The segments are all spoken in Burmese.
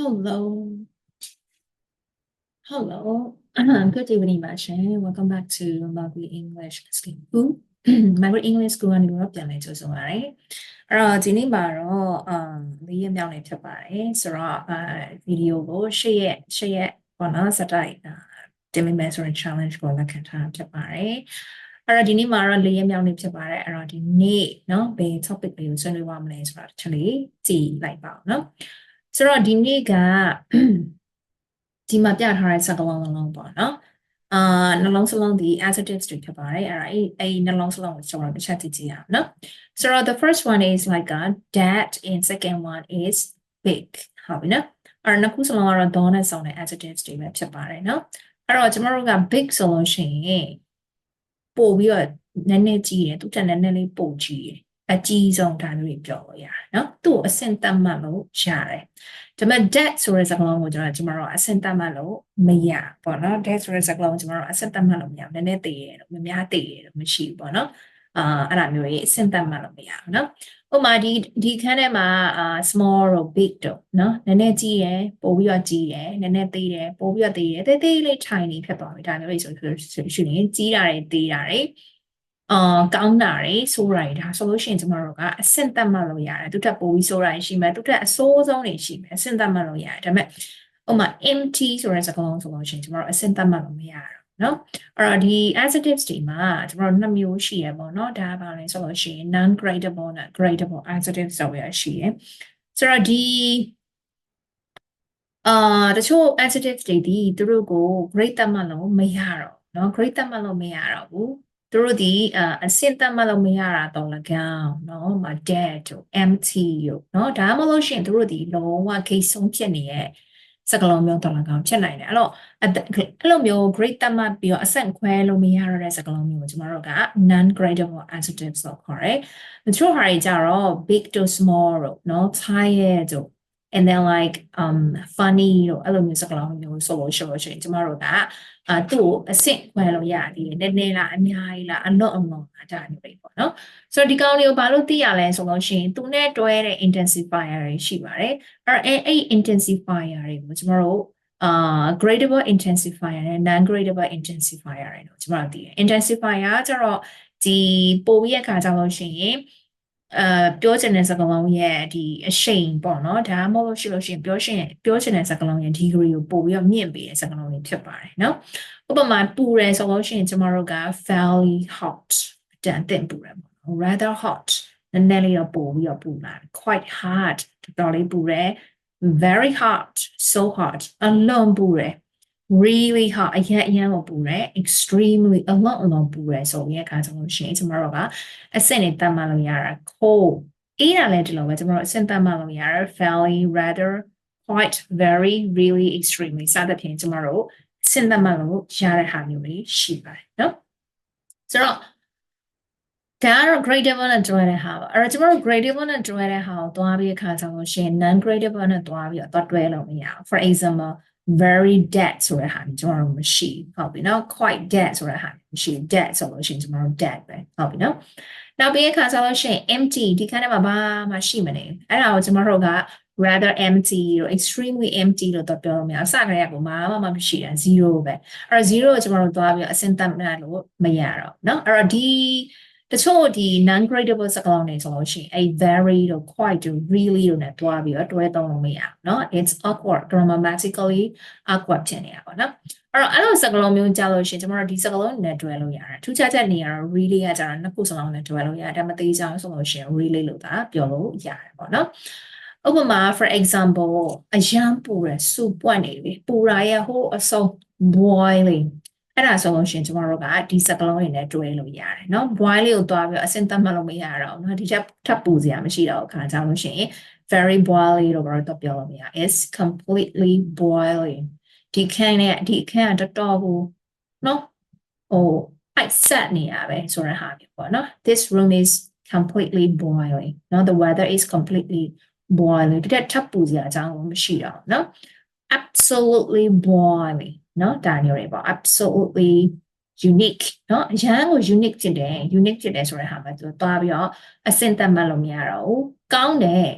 Hello. Hello. Good evening ပါရှင် Welcome back to Magui English School. Magui English School ကနေတော့ပြန်လည်ကြိုဆိုပါရစေ။အဲ့တော့ဒီနေ့မှာတော့အမ်လေးရက်မြောက်နေဖြစ်ပါတယ်။ဆိုတော့အဲဗီဒီယိုကိုရှေ့ရက်ရှေ့ရက်ပေါ့နော်စတိုက်တင်မိမယ်ဆိုရင် challenge ကိုလက်ခံထားဖြစ်ပါတယ်။အဲ့တော့ဒီနေ့မှာတော့လေးရက်မြောက်နေဖြစ်ပါတယ်။အဲ့တော့ဒီနေ့နော်ဘယ် topic လေးကိုဆွေးနွေးပါမလဲဆိုတာတစ်ချက်လေးကြည့်လိုက်ပါဦးနော်။ ဆိုတော့ဒီနေ့ကဒီမှာပြထားတဲ့စကားလုံးလုံးပေါ့နော်အာနှလုံးစလုံးဒီ adjectives တွေဖြစ်ပါတယ်အဲ့ဒါအဲ့အဲ့နှလုံးစလုံးကိုကျွန်တော်တစ်ချက်ကြည့်ကြည့်အောင်နော် so the first one is like a that and second one is big ဟုတ်ပြီနော်အဲ့နှစ်ခုစလုံးကတော့ don နဲ့ဆောင်တဲ့ adjectives တွေပဲဖြစ်ပါတယ်နော်အဲ့တော့ကျွန်တော်တို့က big ဆိုလို့ရှိရင်ပို့ပြီးတော့နည်းနည်းကြီးတယ်သူတက်နည်းနည်းလေးပို့ကြီးတယ် အကြီးဆုံးဒါမျိုးတွေပြောလို့ရတယ်နော်သူ့ကိုအဆင့်တတ်မှတ်လို့ရတယ်ဒါပေမဲ့ debt ဆိုတဲ့စကားလုံးကိုကျွန်တော်ကျွန်တော်တို့အဆင့်တတ်မှတ်လို့မရပေါ့နော် debt ဆိုတဲ့စကားလုံးကိုကျွန်တော်တို့အဆင့်တတ်မှတ်လို့မရဘူးနည်းနည်းသိရတယ်လို့မများသိရတယ်လို့မရှိဘူးပေါ့နော်အာအဲ့ဒါမျိုးကြီးအဆင့်တတ်မှတ်လို့မရဘူးနော်ဥပမာဒီဒီခန်းထဲမှာအာ small တို့ big တို့နော်နည်းနည်းကြီးရယ်ပိုပြီးတော့ကြီးရယ်နည်းနည်းသေးတယ်ပိုပြီးတော့သေးရယ်သေးသေးလေး tiny ဖြစ်သွားပြီဒါမျိုးလေးဆိုဆိုရှင်ရင်ကြီးတာတွေသေးတာတွေ အာကောင်းတာတွေဆိုးတာတွေဒါဆိုလို့ရှိရင်ကျမတို့ကအဆင့်သတ်မှတ်လို့ရတယ်သူတက်ပိုးပြီးဆိုးတာရှိမယ်သူတက်အဆိုးဆုံးတွေရှိမယ်အဆင့်သတ်မှတ်လို့ရတယ်ဒါပေမဲ့ဥပမာ empty ဆိုတဲ့စကားလုံးဆိုလို့ရှိရင်ကျမတို့အဆင့်သတ်မှတ်လို့မရတော့နော်အဲ့တော့ဒီ adjectives တွေမှာကျွန်တော်နှစ်မျိုးရှိရပေါ့နော်ဒါပါလဲဆိုလို့ရှိရင် non gradable နဲ့ gradable adjectives ဆိုရရှိရဆိုတော့ဒီအာတချို့ adjectives တွေဒီသူတို့ကို grade သတ်မှတ်လို့မရတော့နော် grade သတ်မှတ်လို့မရတော့ဘူး သူတို့ဒီအဆင့်သတ်မှတ်လို့မရတာတော့၎င်းเนาะမ dead တို့ empty တို့เนาะဒါမှမဟုတ်ရှင်သူတို့ဒီလုံးဝဂိတ်ဆုံးဖြစ်နေတဲ့စကလုံးမျိုးတော့၎င်းဖြစ်နိုင်တယ်အဲ့တော့အဲ့လိုမျိုး grade သတ်မှတ်ပြီးတော့အဆင့်ခွဲလို့မရတော့တဲ့စကလုံးမျိုးကိုကျမတို့က non gradable adjectives လို့ခေါ်တယ်။တချို့ဟာတွေကြတော့ big to small တို့เนาะ tired တို့ and then like um funny တို့အဲ့လိုမျိုးစကားလုံးမျိုးဆိုလို့ရှိလို့ရှိရင်ကျမတို့ကအာသူ့ကိုအဆင့်ခွဲလို့ရသေးတယ်နည်းနည်းလားအများကြီးလားအလွတ်အလွန်လားဒါမျိုးပဲပေါ့နော်ဆိုတော့ဒီကောင်လေးကိုဘာလို့သိရလဲဆိုလို့ရှိရင်သူနဲ့တွဲတဲ့ intensifier တွေရှိပါတယ်အဲ့အဲ့အဲ့ intensifier တွေကိုကျမတို့အာ gradable intensifier နဲ့ non gradable intensifier တွေတော့ကျမတို့သိတယ် intensifier ကျတော့ဒီပို့ပြီးရခါကြလို့ရှိရင် အာပြောချင်တဲ့စကားလုံးရဲ့ဒီအရှိန်ပေါ့နော်ဒါမှမဟုတ်လို့ရှိလို့ရှိရင်ပြောရှင်ပြောချင်တဲ့စကားလုံးရဲ့ degree ကိုပို့ပြီးတော့မြင့်ပေးတဲ့စကားလုံးတွေဖြစ်ပါတယ်နော်ဥပမာပူတယ်ဆိုလို့ရှိရင်ကျမတို့က fairly hot တန်တင်ပူတယ်ပေါ့နော် rather hot နည်းနည်းလေးတော့ပို့ပြီးတော့ပူလာ quite hard တော်တော်လေးပူတယ် very hot so hot အလွန်ပူတယ် really hot အရင်အရင်ကိုပူတယ် extremely အလွန်အလွန်ပူတယ်ဆိုရင်အခါကျလို့ရှိရင်ကျမတို့ကအဆင့်နဲ့တတ်မှတ်လို့ရတာ cold အေးတာလည်းဒီလိုပဲကျမတို့အဆင့်တတ်မှတ်လို့ရတာ fairly rather quite very really extremely စသဖြင့်ကျမတို့အဆင့်တတ်မှတ်လို့ရတဲ့ဟာမျိုးတွေရှိပါတယ်နော်ဆိုတော့ဒါကတော့ gradable နဲ့တွဲတဲ့ဟာပါအဲ့တော့ကျမတို့ gradable နဲ့တွဲတဲ့ဟာကိုသွားပြီးအခါကျလို့ရှိရင် non gradable နဲ့တွားပြီးတော့တွဲလို့မရဘူး for example very dead ဆိုတဲ့ဟာကျွန်တော်တို့မရှိဟုတ်ပြီနော် quite dead ဆိုတဲ့ဟာမရှိ dead ဆိုလို့ရှိရင်ကျွန်တော်တို့ dead ပဲဟုတ်ပြီနော်နောက်ပြီးအခါဆိုလို့ရှိရင် empty ဒီခန်းထဲမှာဘာမှရှိမနေအဲ့ဒါကိုကျွန်တော်တို့က rather empty လို့ extremely empty လို့တော့ပြောလို့မရအစကတည်းကဘာမှမရှိတာ0ပဲအဲ့တော့0ကိုကျွန်တော်တို့သွားပြီးအစင်တတ်မှတ်လို့မရတော့เนาะအဲ့တော့ဒီ တချို့ဒီ non gradable စကားလုံးတွေဆိုလို့ရှိရင်အဲ very တို့ quite တို့ really တို့ ਨੇ တွားပြီးတော့တွဲသုံးလို့မရဘူးเนาะ it's awkward grammatically awkward ဖြစ်နေတာပေါ့နော်အဲ့တော့အဲ့လိုစကားလုံးမျိုးကြားလို့ရှိရင်ကျွန်တော်တို့ဒီစကားလုံးနဲ့တွဲလို့ရတယ်ထူးခြားချက်နေရတော့ really ကကြတော့နှစ်ခုစလုံးနဲ့တွဲလို့ရတယ်ဒါမသေးချောင်းဆိုလို့ရှိရင် really လို့သာပြောလို့ရတယ်ပေါ့နော်ဥပမာ for example အရန်ပူရစူပွက်နေပြီပူရာရဲ့ဟိုအစုံ boiling အဲ့ဒါဆိုလို့ရှိရင်ကျမတို့ကဒီစကလုံးတွေနဲ့တွဲလို့ရတယ်เนาะ boil လေးကိုတွားပြီးအစင်သတ်မှတ်လို့မရတော့ဘူးเนาะဒီချက်ထပ်ပူစရာမရှိတော့အခါကြောင့်လို့ရှိရင် very boiling လို့တော့ပြောလို့မရ is completely boiling ဒီခန်းနဲ့ဒီခန်းကတော်တော်ကိုเนาะဟိုအိုက်ဆက်နေရပဲဆိုတဲ့ဟာမျိုးပေါ့เนาะ this room is completely boiling เนาะ the weather is completely boiling ဒီတက်ထပ်ပူစရာအကြောင်းမရှိတော့เนาะ absolutely boiling เนาะဒါမျိုးတွေပေါ့ absolutely unique เนาะအရန်ကို unique ဖြစ်တယ် unique ဖြစ်တယ်ဆိုတဲ့ဟာမှာသူသွားပြီးတော့အစင်သက်မှတ်လို့မရတော့ဘူးကောင်းတယ်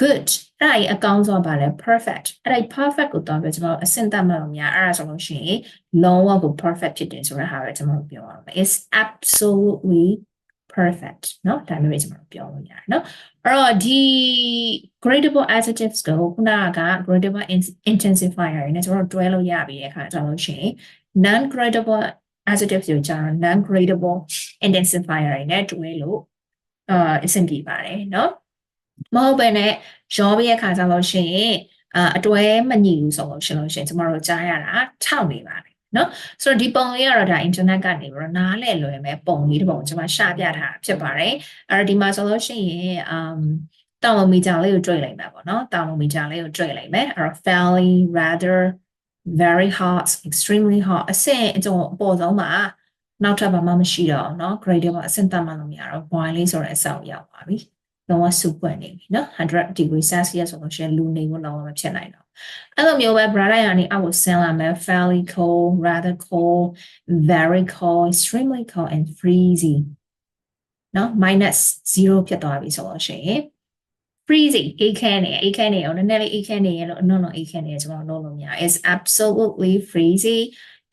good အဲ့ဒါကြီးအကောင်းဆုံးပါလဲ perfect အဲ့ဒါကြီး perfect ကိုတော့ပြောကျွန်တော်တို့အဆင့်သတ်မှတ်လို့များအဲ့ဒါဆိုလို့ရှိရင်လုံးဝကို perfect ဖြစ်တယ်ဆိုတဲ့ဟာပဲကျွန်တော်တို့ပြောရအောင် is absolutely perfect เนาะဒါမျိုးပဲကျွန်တော်တို့ပြောလို့ရတယ်เนาะအဲ့တော့ဒီ gradable adjectives ကိုခုနက gradable in- intensifier တွေနဲ့ကျွန်တော်တို့တွဲလို့ရပြီတဲ့အခါကျလို့ရှိရင် non gradable adjectives ကိုကျတော့ non gradable intensifier တွေနဲ့တွဲလို့အာအဆင်ပြေပါတယ်เนาะမဟုတ်ဘဲနဲ့ရောပြီးတဲ့ခါကျလို့ရှိရင်အာအတွဲမညီဘူးဆိုလို့ရှိလို့ရှိရင်ကျမတို့ကြားရတာထောက်နေပါတယ် ် နော်ဆိုတော့ဒီပုံလေးကတော့ဒါ internet ကနေပြီးတော့နားလည်လွယ်မဲ့ပုံလေးတစ်ပုံကျွန်မရှာပြထားတာဖြစ်ပါတယ်အဲ့တော့ဒီမှာဆိုလို့ရှိရင် um တောင်လုံးမီတာလေးကိုတွေ့လိုက်မယ်ပေါ့နော်တောင်လုံးမီတာလေးကိုတွေ့လိုက်မယ်အဲ့တော့ fairly rather very hot extremely hot အဆင့်အကျုံအပေါ်ဆုံးမှာနောက်ထပ်ဘာမှမရှိတော့เนาะ grade မှာအဆင့်သတ်မှတ်လို့မရတော့ boil လေးဆိုတဲ့အဆောက်ရောက်ပါပြီ လုံးဝစုပွက်နေပြီနော်100 degree celsius ဆိုလို့ရှိရင်လူနေဖို့လုံးဝမဖြစ်နိုင်တော့အဲ့လိုမျိုးပဲ brother ရနေအောက်ဆင်းလာမယ် fairly cold rather cold very cold extremely cold and freezing နော် minus 0ဖြစ်သွားပြီဆိုလို့ရှိရင် freezing အိတ်ခဲနေအိတ်ခဲနေအောင်နည်းနည်းလေးအိတ်ခဲနေရလို့ no no အိတ်ခဲနေကျွန်တော်လုပ်လို့မရ is absolutely freezing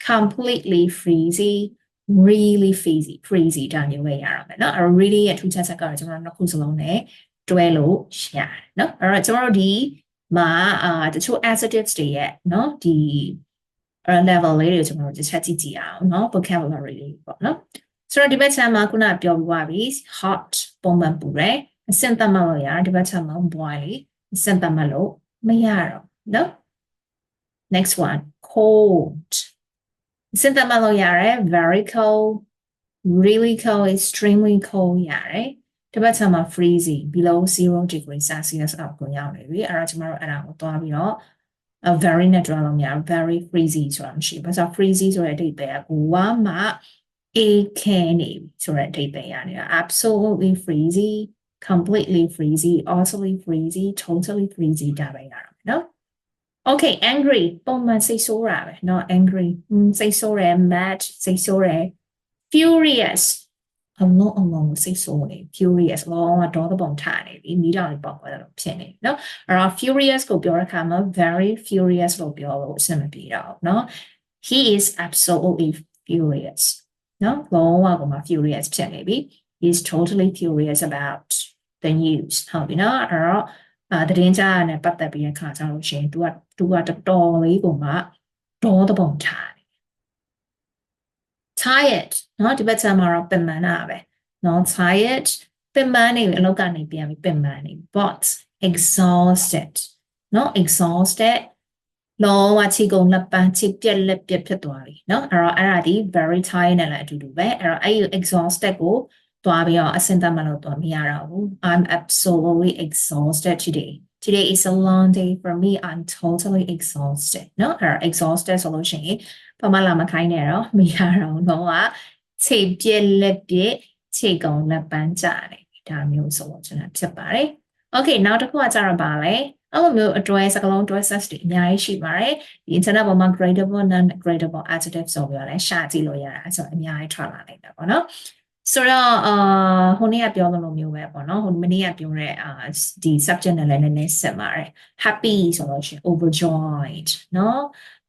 completely freezing really freezy freezy ဒါမျိုးပဲရတော့မယ်เนาะအဲ့တော့ really ရဲ့ထူးခြားချက်ကတော့ကျွန်တော်တို့နှစ်ခုစလုံးနဲ့တွဲလို့ရတယ်เนาะအဲ့တော့ကျွန်တော်တို့ဒီမှာအာတချို့ adjectives တွေရဲ့เนาะဒီ uh, level လေးတွေကိုကျွန်တော်တို့တစ်ချက်ကြည့်ကြည့်အောင်เนาะ vocabulary လေးပေါ့เนาะဆိုတော့ဒီဘက်ခြမ်းမှာခုနပြောပြသွားပြီ hot ပုံမှန်ပူတယ်အဆင့်သတ်မှတ်လို့ရတယ်ဒီဘက်ခြမ်းမှာ boil လေးအဆင့်သတ်မှတ်လို့မရတော့เนาะ next one cold အဆင့်သတ်မှတ်လို့ရတယ် very cold really cold extremely cold ရတယ်ဒီဘက်ခြမ်းမှာ freezing below 0 degree celsius အောက်ကိုရောက်နေပြီအဲ့တော့ကျွန်တော်တို့အဲ့ဒါကိုသွားပြီးတော့ a very natural လို့များ very freezy ဆိုတာမရှိဘူး။ဘာလို့ freezy ဆိုတဲ့အဓိပ္ပာယ်ကကိုဝါမှာအေးခဲနေပြီဆိုတဲ့အဓိပ္ပာယ်ရနေတာ absolutely freezy completely freezy utterly freezy totally freezy ဒါပဲရတာနော် Okay angry ပုံမှန်စိတ်ဆိုးတာပဲเนาะ angry อืมစိတ်ဆိုးတယ် mad စိတ်ဆိုးတယ် furious အလုံးအလုံးစိတ်ဆိုးနေ furious လောကတော့သဘောထားနေပြီမိတော်လေးပေါ့ကွာတော့ဖြစ်နေเนาะအဲ့တော့ furious ကိုပြောတဲ့အခါမှာ very furious လို့ပြောလို့အဆင်မပြေတော့ဘူးเนาะ he is absolutely furious เนาะလုံးဝကိုမှ furious ဖြစ်နေပြီ he is totally furious about the news ဟုတ်ပြီเนาะအဲ့တော့အာသတင်းကြားရတဲ့ပတ်သက်ပြီးတဲ့အခါကျလို့ရှိရင် तू က तू ကတော်တော်လေးကိုမှဒေါသပုံထားနေ tired เนาะဒီဘက်ကျမှတော့ပင်ပန်းတာပဲเนาะ tired ပင်ပန်းနေပြီအလုပ်ကနေပြန်ပြီးပင်ပန်းနေ but exhausted เนาะ exhausted လုံးဝခြေကုန်လက်ပန်းခြေပြက်လက်ပြက်ဖြစ်သွားပြီเนาะအဲ့တော့အဲ့ဒါဒီ very tired နဲ့လည်းအတူတူပဲအဲ့တော့အဲ့ဒီ exhausted ကိုသွားပြီးတော့အဆင့်သတ်မှတ်လို့တော့မရတော့ဘူး I'm absolutely exhausted today today is a long day for me I'm totally exhausted เนาะအဲ့တော့ exhausted ဆိုလို့ရှိရင်ဘာမှလာမခိုင်းနဲ့တော့မရတော့ဘူးတော့ကခြေပြက်လက်ပြက်ခြေကုန်လက်ပန်းကြတယ်ဒါမျိုးဆိုလို့ကျွန်တော်ဖြစ်ပါတယ် Okay နောက်တစ်ခုကကြတော့ပါလဲအဲ့လိုမျိုးအတွဲစကားလုံးတွဲ sets တွေအများကြီးရှိပါတယ်ဒီ internet ပေါ်မှာ gradable non gradable adjective ဆိုပြီးတော့လည်းရှာကြည့်လို့ရတာဆိုတော့အများကြီးထွက်လာနိုင်တယ်ပေါ့နော် ဆိုတော့အာဟိုနေ့ကပြောသလိုမျိုးပဲပေါ့နော်ဟိုမနေ့ကပြောတဲ့အာဒီ subject နဲ့လည်းနည်းနည်းဆက်ပါတယ် happy ဆိုလို့ရှိရင် overjoyed နော်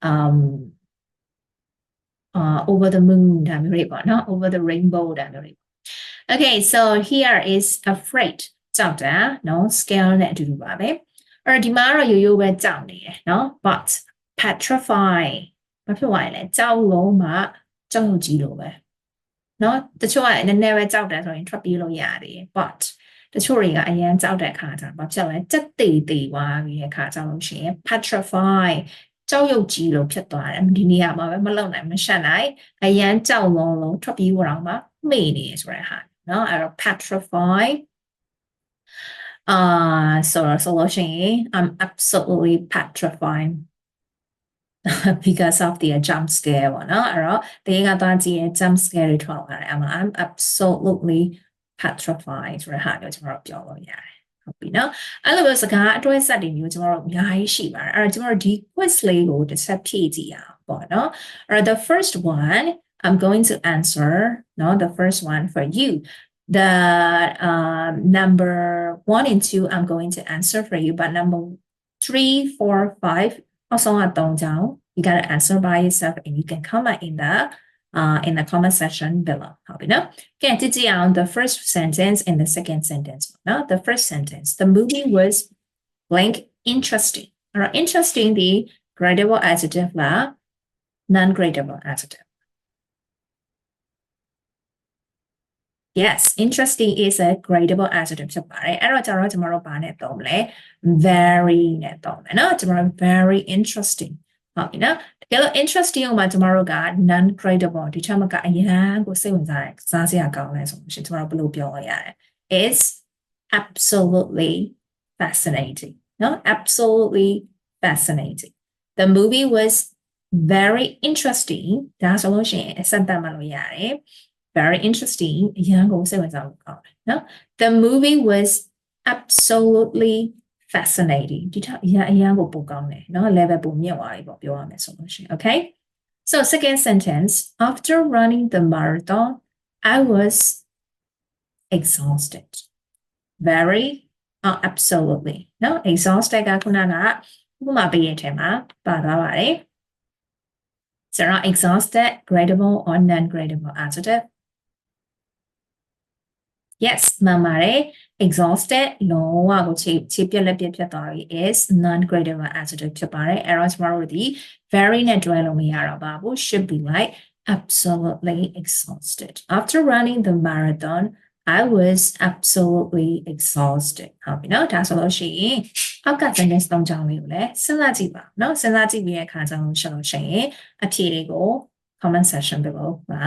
um uh over the moon ဒါမျိုးတွေပေါ့နော် over the rainbow ဒါမျိုးတွေ okay so here is afraid ကြောက်တာနော် scale နဲ့အတူတူပါပဲအဲ့တော့ဒီမှာတော့ရိုးရိုးပဲကြောက်နေတယ်နော် but petrify ဘာဖြစ်သွားလဲကြောက်လုံးမှကြောက်ရွံ့ကြီးလို့ပဲ နော်တချို့ကနည်းနည်းပဲကြောက်တယ်ဆိုရင်ထွက်ပြေးလို့ရတယ် but တချို့တွေကအရန်ကြောက်တဲ့အခါကျတော့ဘာဖြစ်လဲစက်တေတေသွားပြီးတဲ့အခါကျလို့ရှိရင် petrify ကြောက်ရွံ့ကြီးလို့ဖြစ်သွားတယ်ဒီနေရာမှာပဲမလုံနိုင်မရှက်နိုင်အရန်ကြောက်လုံးလုံးထွက်ပြေးတော့မှမေ့နေရဆိုတဲ့ဟာနော်အဲ့တော့ petrify uh so solution I'm absolutely petrified because of the jump scare ပေါ့နော်အဲ့တော့တေးကသွားကြည့်ရင် jump scare တွေထွက်လာတယ်အမ I'm absolutely petrified ဆိုတဲ့ဟာမျိုးကျွန်တော်တို့ပြောလို့ရတယ်ဟုတ်ပြီနော်အဲ့လိုမျိုးစကားအတွဲဆက်တွေမျိုးကျွန်တော်တို့အများကြီးရှိပါတယ်အဲ့တော့ကျွန်တော်တို့ဒီ quiz လေးကိုတစ်ချက်ဖြည့်ကြည့်အောင်ပေါ့နော်အဲ့တော့ the first one I'm going to answer no the first one for you the uh, number one and two I'm going to answer for you but number three four five အောက်ဆုံးက3ကြောင်း you gotta answer by yourself and you can comment in the uh in the comment section below ဟုတ်ပြီနော်ကဲကြည့်ကြည့်အောင် the first sentence and the second sentence ပေါ့နော် the first sentence the movie was blank interesting အဲ့တော့ interesting ဒီ gradable adjective လား non gradable adjective Yes, interesting is a gradable adjective. ဖြစ်ပါတယ်။အဲ့တော့ကျွန်တော်ကျွန်တော်တို့ဘာနဲ့သုံးမလဲ very နဲ့သုံးမယ်နော်။ကျွန်တော်တို့ very interesting. ဟုတ်ပြီနော်။တကယ်လို့ interesting ကိုမှကျွန်တော်တို့က non gradable ဒီချက်မကအရန်ကိုစိတ်ဝင်စားတဲ့စားစရာကောင်းလဲဆိုလို့ရှိရင်ကျွန်တော်တို့ဘယ်လိုပြောရလဲ။ It's absolutely fascinating No, absolutely fascinating. The movie was very interesting. ဒါဆိုလို့ရှိရင်အဆက်တတ်မှလို့ရတယ်။ very interesting. Young also was oh god, no. The movie was absolutely fascinating. ဒီတော့အရင်အရင်ကိုပိုကောင်းတယ်နော် level ပိုမြင့်သွားပြီပေါ့ပြောရမယ်ဆိုလို့ရှိရင် okay so second sentence. After running the marathon i was exhausted. Very uh, absolutely No, exhausted ကခုနကဥပမာပေးရတဲ့မှာပါသွားပါတယ် so exhausted gradable or non-gradable adjective yes မှန်ပါတယ် exhausted လုံးဝကိုခြေခြေပြက်လက်ပြက်ဖြစ်သွားပြီ is non gradable adjective ဖြစ်ပါတယ်အဲ့တော့ကျမတို့ဒီ very နဲ့တွဲလို့မရတော့ပါဘူး should be like absolutely exhausted after running the marathon I was absolutely exhausted ဟုတ်ပြီနော်ဒါဆိုလို့ရှိရင်အောက်က sentence သုံးချောင်းလေးကိုလည်းစဉ်းစားကြည့်ပါနော်စဉ်းစားကြည့်ပြီးတဲ့အခါကျတော့ရှင်းလို့ရှိရင်အဖြေတွေကို comment section below မှာ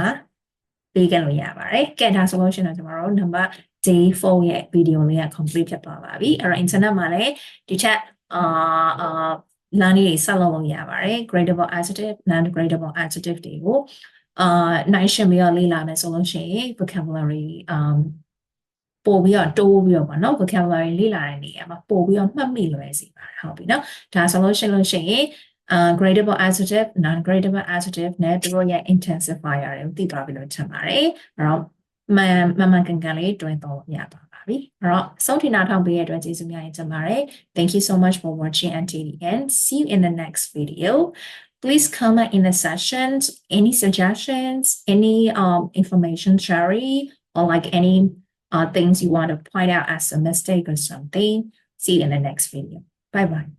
ပေးကြလို့ရပါတယ်ကဲဒါဆိုလို့ရှိရင်တော့ကျွန်တော်တို့ number day 4ရဲ့ video လေးက complete ဖြစ်သွားပါပြီအဲ့တော့ internet မှာလည်းဒီချက်အာအာ learning တွေဆက်လုပ်လို့ရပါတယ် gradable adjective non gradable adjective တွေကိုအာနိုင်ရှင်ပြီးတော့လေ့လာမယ်ဆိုလို့ရှိရင် vocabulary um ပို့ပြီးတော့တိုးပြီးတော့ပေါ့နော် vocabulary လေ့လာတဲ့နေရာမှာပို့ပြီးတော့မှတ်မိလွယ်စေပါတယ်ဟုတ်ပြီနော်ဒါဆိုလို့ရှိလို့ရှိရင် uh gradable adjective non gradable adjective နဲ့သူတို့ရဲ့ intensifier တွေကိုသိသွားပြီလို့ထင်ပါတယ်အဲ့တော့မှန်မှန်မှန်ကန်ကန်လေးတွင်တော့ရပါပါပြီအဲ့တော့အဆုံးထိနားထောင်ပေးရတဲ့အတွက်ကျေးဇူးများတင်ပါတယ် thank you so much for watching until the end see you in the next video please comment in the sessions any suggestions any um information sharing or like any uh things you want to point out as a mistake or something see you in the next video bye bye